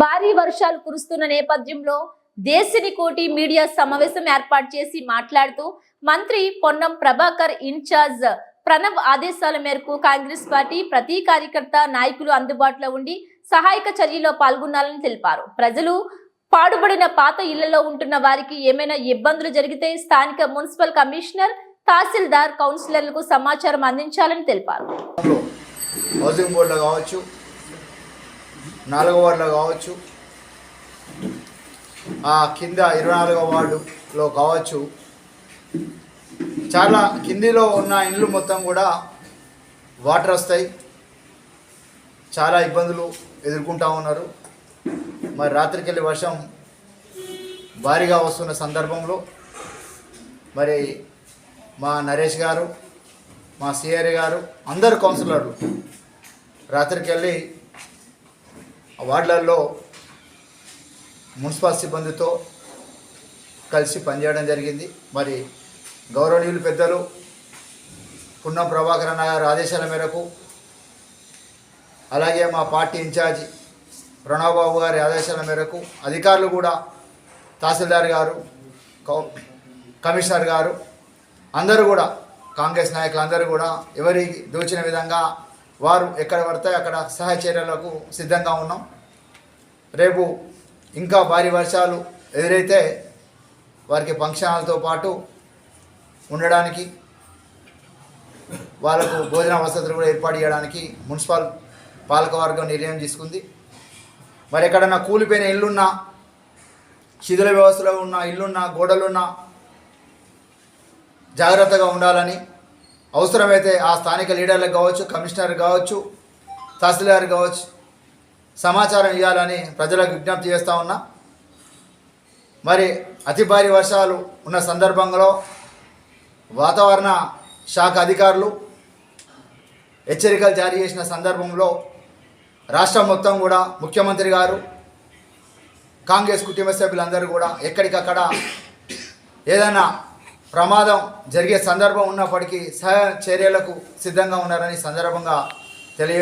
భారీ వర్షాలు కురుస్తున్న నేపథ్యంలో దేశని కోటి మీడియా సమావేశం ఏర్పాటు చేసి మాట్లాడుతూ మంత్రి పొన్నం ప్రభాకర్ ఇన్ఛార్జ్ ప్రణబ్ ఆదేశాల మేరకు కాంగ్రెస్ పార్టీ ప్రతి కార్యకర్త నాయకులు అందుబాటులో ఉండి సహాయక చర్యలో పాల్గొనాలని తెలిపారు. ప్రజలు పాడుబడిన పాత ఇళ్ళలో ఉంటున్న వారికి ఏమైనా ఇబ్బందులు జరిగితే స్థానిక మున్సిపల్ కమిషనర్ తహసీల్దార్ కౌన్సిలర్లకు సమాచారం అందించాలని తెలిపారు. హౌసింగ్ బోర్డులో కావచ్చు నాలుగో వార్డులో కావచ్చు. ఆ కింద ఇరవై నాలుగో వార్డులో కావచ్చు. చాలా కిందిలో ఉన్న ఇండ్లు మొత్తం కూడా వాటర్ వస్తాయి. చాలా ఇబ్బందులు ఎదుర్కొంటా ఉన్నారు. మరి రాత్రికెళ్ళి వర్షం భారీగా వస్తున్న సందర్భంలో మరి మా నరేష్ గారు మా సిఆర్ఏ గారు అందరు కౌన్సిలర్లు రాత్రికెళ్ళి వార్డులలో మున్సిపల్ సిబ్బందితో కలిసి పనిచేయడం జరిగింది. మరి గౌరవనీయులు పెద్దలు పున్నం ప్రభాకర్ అన్న గారి ఆదేశాల మేరకు అలాగే మా పార్టీ ఇన్ఛార్జి ప్రణవ్ బాబు గారి ఆదేశాల మేరకు అధికారులు కూడా తహసీల్దార్ గారు కౌ- కమిషనర్ గారు అందరూ కూడా కాంగ్రెస్ నాయకులు అందరూ కూడా ఎవరికి దోచిన విధంగా వారు ఎక్కడ పడితే అక్కడ సహాయ చర్యలకు సిద్ధంగా ఉన్నాం. రేపు ఇంకా భారీ వర్షాలు ఎదురైతే వారికి ఫంక్షనాలతో పాటు ఉండడానికి వాళ్ళకు భోజన వసతులు కూడా ఏర్పాటు చేయడానికి మున్సిపల్ పాలకవర్గం నిర్ణయం తీసుకుంది. మరి ఎక్కడన్నా కూలిపోయిన ఇల్లున్నా శిథిల వ్యవస్థలో ఉన్న ఇల్లున్నా గోడలున్నా జాగ్రత్తగా ఉండాలని అవసరమైతే ఆ స్థానిక లీడర్లకు కావచ్చు కమిషనర్ కావచ్చు తహసీల్దార్ కావచ్చు సమాచారం ఇవ్వాలని ప్రజలకు విజ్ఞప్తి చేస్తూ ఉన్నా. మరి అతి భారీ వర్షాలు ఉన్న సందర్భంలో వాతావరణ శాఖ అధికారులు హెచ్చరికలు జారీ చేసిన సందర్భంలో రాష్ట్రం మొత్తం కూడా ముఖ్యమంత్రి గారు కాంగ్రెస్ కుటుంబ సభ్యులందరూ కూడా ఎక్కడికక్కడ ఏదైనా ప్రమాదం జరిగే సందర్భం ఉన్నప్పటికీ సహాయ చర్యలకు సిద్ధంగా ఉన్నారని సందర్భంగా తెలియ